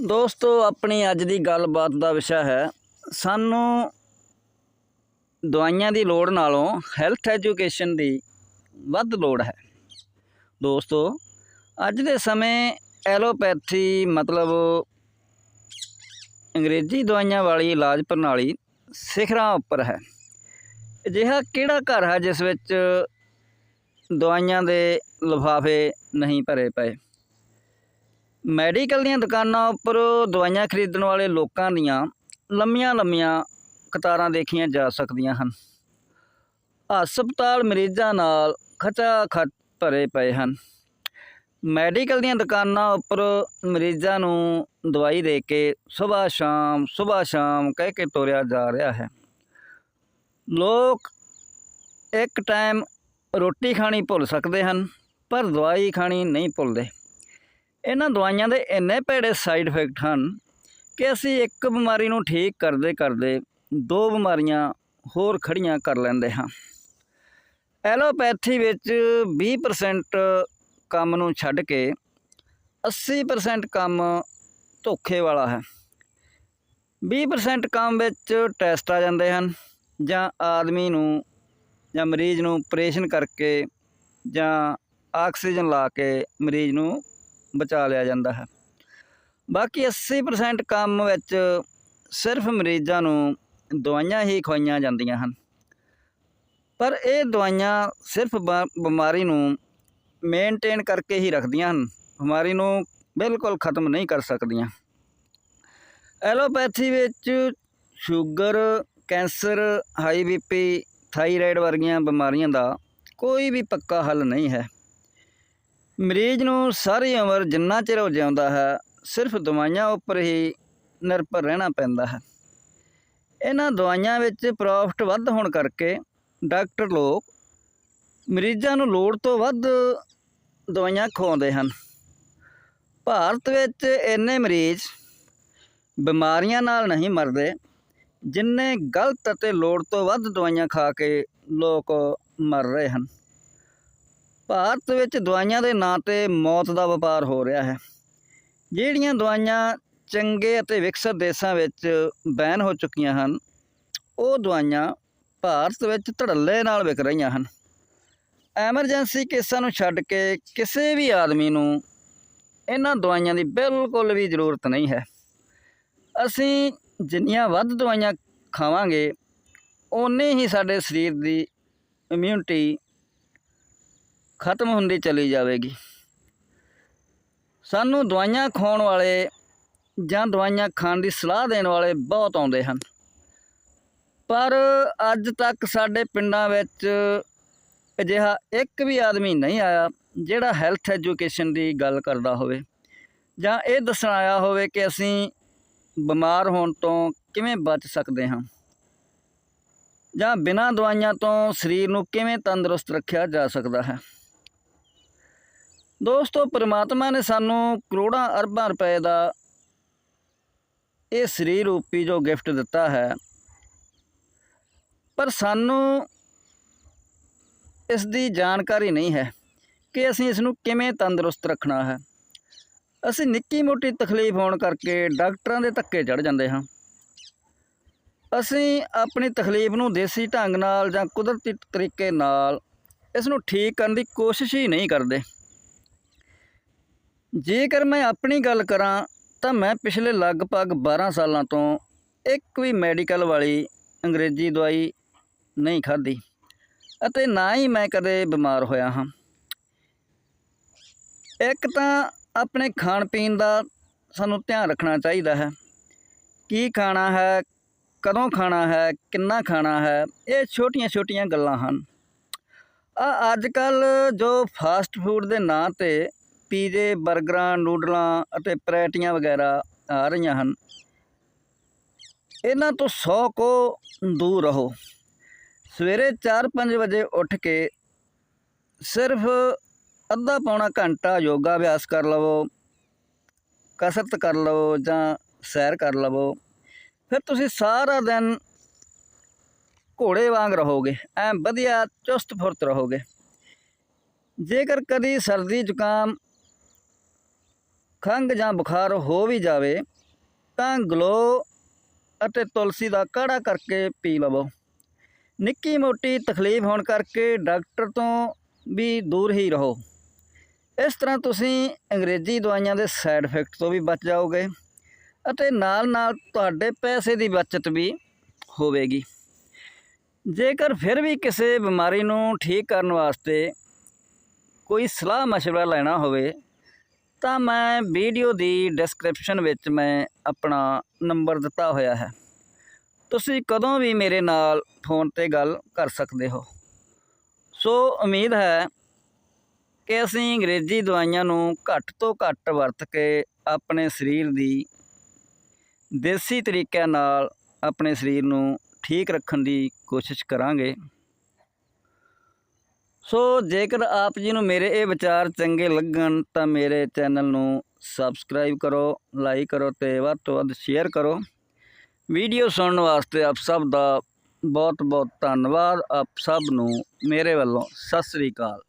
ਦੋਸਤੋ, ਆਪਣੀ ਅੱਜ ਦੀ ਗੱਲਬਾਤ ਦਾ ਵਿਸ਼ਾ ਹੈ, ਸਾਨੂੰ ਦਵਾਈਆਂ ਦੀ ਲੋੜ ਨਾਲੋਂ ਹੈਲਥ ਐਜੂਕੇਸ਼ਨ ਦੀ ਵੱਧ ਲੋੜ ਹੈ। ਦੋਸਤੋ, ਅੱਜ ਦੇ ਸਮੇਂ ਐਲੋਪੈਥੀ ਮਤਲਬ ਅੰਗਰੇਜ਼ੀ ਦਵਾਈਆਂ ਵਾਲੀ ਇਲਾਜ ਪ੍ਰਣਾਲੀ ਸਿਖਰਾਂ ਉੱਪਰ ਹੈ। ਅਜਿਹਾ ਕਿਹੜਾ ਘਰ ਹੈ ਜਿਸ ਵਿੱਚ ਦਵਾਈਆਂ ਦੇ ਲਿਫਾਫੇ ਨਹੀਂ ਭਰੇ ਪਏ? ਮੈਡੀਕਲ ਦੀਆਂ ਦੁਕਾਨਾਂ ਉੱਪਰ ਦਵਾਈਆਂ ਖਰੀਦਣ ਵਾਲੇ ਲੋਕਾਂ ਦੀਆਂ ਲੰਮੀਆਂ ਲੰਮੀਆਂ ਕਤਾਰਾਂ ਦੇਖੀਆਂ ਜਾ ਸਕਦੀਆਂ ਹਨ। ਹਸਪਤਾਲ ਮਰੀਜ਼ਾਂ ਨਾਲ ਖਚਾ ਖਚ ਭਰੇ ਪਏ ਹਨ। ਮੈਡੀਕਲ ਦੀਆਂ ਦੁਕਾਨਾਂ ਉੱਪਰ ਮਰੀਜ਼ਾਂ ਨੂੰ ਦਵਾਈ ਦੇ ਕੇ ਸਵੇਰ ਸ਼ਾਮ ਸਵੇਰ ਸ਼ਾਮ ਕਹਿ ਕੇ ਤੋਰਿਆ ਜਾ ਰਿਹਾ ਹੈ। ਲੋਕ ਇੱਕ ਟਾਈਮ ਰੋਟੀ ਖਾਣੀ ਭੁੱਲ ਸਕਦੇ ਹਨ, ਪਰ ਦਵਾਈ ਖਾਣੀ ਨਹੀਂ ਭੁੱਲਦੇ। ਇਹਨਾਂ ਦਵਾਈਆਂ ਦੇ ਇੰਨੇ ਭੈੜੇ ਸਾਈਡ ਇਫੈਕਟ ਹਨ ਕਿ ਅਸੀਂ ਇੱਕ ਬਿਮਾਰੀ ਨੂੰ ਠੀਕ ਕਰਦੇ ਕਰਦੇ ਦੋ ਬਿਮਾਰੀਆਂ ਹੋਰ ਖੜੀਆਂ ਕਰ ਲੈਂਦੇ ਹਾਂ। ਐਲੋਪੈਥੀ ਵਿੱਚ 20% ਕੰਮ ਨੂੰ ਛੱਡ ਕੇ 80% ਕੰਮ ਧੋਖੇ ਵਾਲਾ ਹੈ। 20% ਕੰਮ ਵਿੱਚ ਟੈਸਟ ਆ ਜਾਂਦੇ ਹਨ ਜਾਂ ਆਦਮੀ ਨੂੰ ਜਾਂ ਮਰੀਜ਼ ਨੂੰ ਆਪਰੇਸ਼ਨ ਕਰਕੇ ਜਾਂ ਆਕਸੀਜਨ ਲਾ ਕੇ ਮਰੀਜ਼ ਨੂੰ ਬਚਾ ਲਿਆ ਜਾਂਦਾ ਹੈ। ਬਾਕੀ 80% ਕੰਮ ਵਿੱਚ ਸਿਰਫ ਮਰੀਜ਼ਾਂ ਨੂੰ ਦਵਾਈਆਂ ਹੀ ਖਵਾਈਆਂ ਜਾਂਦੀਆਂ ਹਨ। ਪਰ ਇਹ ਦਵਾਈਆਂ ਸਿਰਫ ਬ- ਬਿਮਾਰੀ ਨੂੰ ਮੇਨਟੇਨ ਕਰਕੇ ਹੀ ਰੱਖਦੀਆਂ ਹਨ। ਬਿਮਾਰੀ ਨੂੰ ਬਿਲਕੁਲ ਖਤਮ ਨਹੀਂ ਕਰ ਸਕਦੀਆਂ। ਐਲੋਪੈਥੀ ਵਿੱਚ sugar, cancer, high BP thyroid ਵਰਗੀਆਂ ਬਿਮਾਰੀਆਂ ਦਾ ਕੋਈ ਵੀ ਪੱਕਾ ਹੱਲ ਨਹੀਂ ਹੈ। ਮਰੀਜ਼ ਨੂੰ ਸਾਰੀ ਉਮਰ ਜਿੰਨਾ ਚਿਰ ਉਹ ਜਿਉਂਦਾ ਹੈ, ਸਿਰਫ ਦਵਾਈਆਂ ਉੱਪਰ ਹੀ ਨਿਰਭਰ ਰਹਿਣਾ ਪੈਂਦਾ ਹੈ। ਇਹਨਾਂ ਦਵਾਈਆਂ ਵਿੱਚ ਪ੍ਰੋਫਿਟ ਵੱਧ ਹੋਣ ਕਰਕੇ ਡਾਕਟਰ ਲੋਕ ਮਰੀਜ਼ਾਂ ਨੂੰ ਲੋੜ ਤੋਂ ਵੱਧ ਦਵਾਈਆਂ ਖਵਾਉਂਦੇ ਹਨ। ਭਾਰਤ ਵਿੱਚ ਇੰਨੇ ਮਰੀਜ਼ ਬਿਮਾਰੀਆਂ ਨਾਲ ਨਹੀਂ ਮਰਦੇ, ਜਿੰਨੇ ਗਲਤ ਅਤੇ ਲੋੜ ਤੋਂ ਵੱਧ ਦਵਾਈਆਂ ਖਾ ਕੇ ਲੋਕ ਮਰ ਰਹੇ ਹਨ। ਭਾਰਤ ਵਿੱਚ ਦਵਾਈਆਂ ਦੇ ਨਾਂ ਤੇ ਮੌਤ ਦਾ ਵਪਾਰ ਹੋ ਰਿਹਾ ਹੈ। ਜਿਹੜੀਆਂ ਦਵਾਈਆਂ ਚੰਗੇ ਅਤੇ ਵਿਕਸਿਤ ਦੇਸ਼ਾਂ ਵਿੱਚ ਬੈਨ ਹੋ ਚੁੱਕੀਆਂ ਹਨ, ਉਹ ਦਵਾਈਆਂ ਭਾਰਤ ਵਿੱਚ ਧੜੱਲੇ ਨਾਲ ਵਿਕ ਰਹੀਆਂ ਹਨ। ਐਮਰਜੈਂਸੀ ਕੇਸਾਂ ਨੂੰ ਛੱਡ ਕੇ ਕਿਸੇ ਵੀ ਆਦਮੀ ਨੂੰ ਇਹਨਾਂ ਦਵਾਈਆਂ ਦੀ ਬਿਲਕੁਲ ਵੀ ਜ਼ਰੂਰਤ ਨਹੀਂ ਹੈ। ਅਸੀਂ ਜਿੰਨੀਆਂ ਵੱਧ ਦਵਾਈਆਂ ਖਾਵਾਂਗੇ, ਓਨੇ ਹੀ ਸਾਡੇ ਸਰੀਰ ਦੀ ਇਮਿਊਨਿਟੀ ਖਤਮ ਹੁੰਦੀ ਚਲੀ ਜਾਵੇਗੀ। ਸਾਨੂੰ ਦਵਾਈਆਂ ਖਵਾਉਣ ਵਾਲੇ ਜਾਂ ਦਵਾਈਆਂ ਖਾਣ ਦੀ ਸਲਾਹ ਦੇਣ ਵਾਲੇ ਬਹੁਤ ਆਉਂਦੇ ਹਨ। ਪਰ ਅੱਜ ਤੱਕ ਸਾਡੇ ਪਿੰਡਾਂ ਵਿੱਚ ਅਜਿਹਾ ਇੱਕ ਵੀ ਆਦਮੀ ਨਹੀਂ ਆਇਆ ਜਿਹੜਾ ਹੈਲਥ ਐਜੂਕੇਸ਼ਨ ਦੀ ਗੱਲ ਕਰਦਾ ਹੋਵੇ ਜਾਂ ਇਹ ਦੱਸਣ ਆਇਆ ਹੋਵੇ ਕਿ ਅਸੀਂ ਬਿਮਾਰ ਹੋਣ ਤੋਂ ਕਿਵੇਂ ਬਚ ਸਕਦੇ ਹਾਂ ਜਾਂ ਬਿਨਾਂ ਦਵਾਈਆਂ ਤੋਂ ਸਰੀਰ ਨੂੰ ਕਿਵੇਂ ਤੰਦਰੁਸਤ ਰੱਖਿਆ ਜਾ ਸਕਦਾ ਹੈ। ਦੋਸਤੋ, ਪ੍ਰਮਾਤਮਾ ਨੇ ਸਾਨੂੰ ਕਰੋੜਾਂ ਅਰਬਾਂ ਰੁਪਏ ਦਾ ਇਹ ਸਰੀਰ ਰੂਪੀ ਜੋ ਗਿਫਟ ਦਿੱਤਾ ਹੈ, ਪਰ ਸਾਨੂੰ ਇਸ ਦੀ ਜਾਣਕਾਰੀ ਨਹੀਂ ਹੈ ਕਿ ਅਸੀਂ ਇਸ ਨੂੰ ਕਿਵੇਂ ਤੰਦਰੁਸਤ ਰੱਖਣਾ ਹੈ। ਅਸੀਂ ਨਿੱਕੀ ਮੋਟੀ ਤਕਲੀਫ ਹੋਣ ਕਰਕੇ ਡਾਕਟਰਾਂ ਦੇ ਧੱਕੇ ਚੜ ਜਾਂਦੇ ਹਾਂ। ਅਸੀਂ ਆਪਣੀ ਤਕਲੀਫ ਨੂੰ ਦੇਸੀ ਢੰਗ ਨਾਲ ਜਾਂ ਕੁਦਰਤੀ ਤਰੀਕੇ ਨਾਲ ਇਸ ਨੂੰ ਠੀਕ ਕਰਨ ਦੀ ਕੋਸ਼ਿਸ਼ ਹੀ ਨਹੀਂ ਕਰਦੇ। ਜੇਕਰ ਮੈਂ ਆਪਣੀ ਗੱਲ ਕਰਾਂ ਤਾਂ ਮੈਂ ਪਿਛਲੇ ਲਗਭਗ 12 ਸਾਲਾਂ ਤੋਂ ਇੱਕ ਵੀ ਮੈਡੀਕਲ ਵਾਲੀ ਅੰਗਰੇਜ਼ੀ ਦਵਾਈ ਨਹੀਂ ਖਾਧੀ ਅਤੇ ਨਾ ਹੀ ਮੈਂ ਕਦੇ ਬਿਮਾਰ ਹੋਇਆ ਹਾਂ। ਇੱਕ ਤਾਂ ਆਪਣੇ ਖਾਣ ਪੀਣ ਦਾ ਸਾਨੂੰ ਧਿਆਨ ਰੱਖਣਾ ਚਾਹੀਦਾ ਹੈ। ਕੀ ਖਾਣਾ ਹੈ, ਕਦੋਂ ਖਾਣਾ ਹੈ, ਕਿੰਨਾ ਖਾਣਾ ਹੈ, ਇਹ ਛੋਟੀਆਂ-ਛੋਟੀਆਂ ਗੱਲਾਂ ਹਨ। ਆ ਅੱਜ ਕੱਲ ਜੋ ਫਾਸਟ ਫੂਡ ਦੇ ਨਾਂ ਤੇ ਪੀਜ਼ੇ 버ਗਰਾਂ ਨੂਡਲਾਂ ਅਤੇ ਪਰੈਟੀਆਂ ਵਗੈਰਾ ਆ ਰਹੀਆਂ ਹਨ। ਇਹਨਾਂ ਤੋਂ ਸੌ ਕੋ ਦੂਰ ਰਹੋ। ਸਵੇਰੇ 4-5 ਵਜੇ ਉੱਠ ਕੇ ਸਿਰਫ ਅੱਧਾ ਪੌਣਾ ਘੰਟਾ ਯੋਗਾ ਅਭਿਆਸ ਕਰ ਲਵੋ, ਕਸਰਤ ਕਰ ਲਵੋ ਜਾਂ ਸੈਰ ਕਰ ਲਵੋ। ਫਿਰ ਤੁਸੀਂ ਸਾਰਾ ਦਿਨ ਘੋੜੇ ਵਾਂਗ ਰਹੋਗੇ, ਐ ਵਧੀਆ ਚੁਸਤ ਫੁਰਤ ਰਹੋਗੇ। ਜੇਕਰ ਕਦੀ ਸਰਦੀ ਜ਼ੁਕਾਮ ਖੰਘ ਜਾਂ ਬੁਖਾਰ ਹੋ ਵੀ ਜਾਵੇ ਤਾਂ ਗਲੋ ਅਤੇ ਤੁਲਸੀ ਦਾ ਕਾੜਾ ਕਰਕੇ ਪੀ ਲਵੋ ਨਿੱਕੀ ਮੋਟੀ ਤਕਲੀਫ ਹੋਣ ਕਰਕੇ ਡਾਕਟਰ ਤੋਂ ਵੀ ਦੂਰ ਹੀ ਰਹੋ ਇਸ ਤਰ੍ਹਾਂ ਤੁਸੀਂ ਅੰਗਰੇਜ਼ੀ ਦਵਾਈਆਂ ਦੇ ਸਾਈਡ ਇਫੈਕਟ ਤੋਂ ਵੀ ਬਚ ਜਾਓਗੇ ਅਤੇ ਨਾਲ ਨਾਲ ਤੁਹਾਡੇ ਪੈਸੇ ਦੀ ਬਚਤ ਵੀ ਹੋਵੇਗੀ ਜੇਕਰ ਫਿਰ ਵੀ ਕਿਸੇ ਬਿਮਾਰੀ ਨੂੰ ਠੀਕ ਕਰਨ ਵਾਸਤੇ ਕੋਈ ਸਲਾਹ مشورہ ਲੈਣਾ ਹੋਵੇ ਤਾਂ ਮੈਂ ਵੀਡੀਓ ਦੀ ਡਿਸਕ੍ਰਿਪਸ਼ਨ ਵਿੱਚ ਮੈਂ ਆਪਣਾ ਨੰਬਰ ਦਿੱਤਾ ਹੋਇਆ ਹੈ। ਤੁਸੀਂ ਕਦੋਂ ਵੀ ਮੇਰੇ ਨਾਲ ਫੋਨ ਤੇ ਗੱਲ ਕਰ ਸਕਦੇ ਹੋ। ਸੋ ਉਮੀਦ ਹੈ ਕਿ ਅਸੀਂ ਅੰਗਰੇਜ਼ੀ ਦਵਾਈਆਂ ਨੂੰ ਘੱਟ ਤੋਂ ਘੱਟ ਵਰਤ ਕੇ ਆਪਣੇ ਸਰੀਰ ਦੀ ਦੇਸੀ ਤਰੀਕਿਆਂ ਨਾਲ ਆਪਣੇ ਸਰੀਰ ਨੂੰ ਠੀਕ ਰੱਖਣ ਦੀ ਕੋਸ਼ਿਸ਼ ਕਰਾਂਗੇ। ਸੋ ਜੇਕਰ ਆਪ ਜੀ ਨੂੰ ਮੇਰੇ ਇਹ ਵਿਚਾਰ ਚੰਗੇ ਲੱਗਣ, ਤਾਂ ਮੇਰੇ ਚੈਨਲ ਨੂੰ ਸਬਸਕ੍ਰਾਈਬ ਕਰੋ, ਲਾਈਕ ਕਰੋ ਤੇ ਵੱਧ ਤੋਂ ਵੱਧ ਸ਼ੇਅਰ ਕਰੋ। ਵੀਡੀਓ ਸੁਣਨ ਵਾਸਤੇ ਆਪ ਸਭ ਦਾ ਬਹੁਤ ਬਹੁਤ ਧੰਨਵਾਦ। ਆਪ ਸਭ ਨੂੰ ਮੇਰੇ ਵੱਲੋਂ ਸਤਿ ਸ੍ਰੀ ਅਕਾਲ।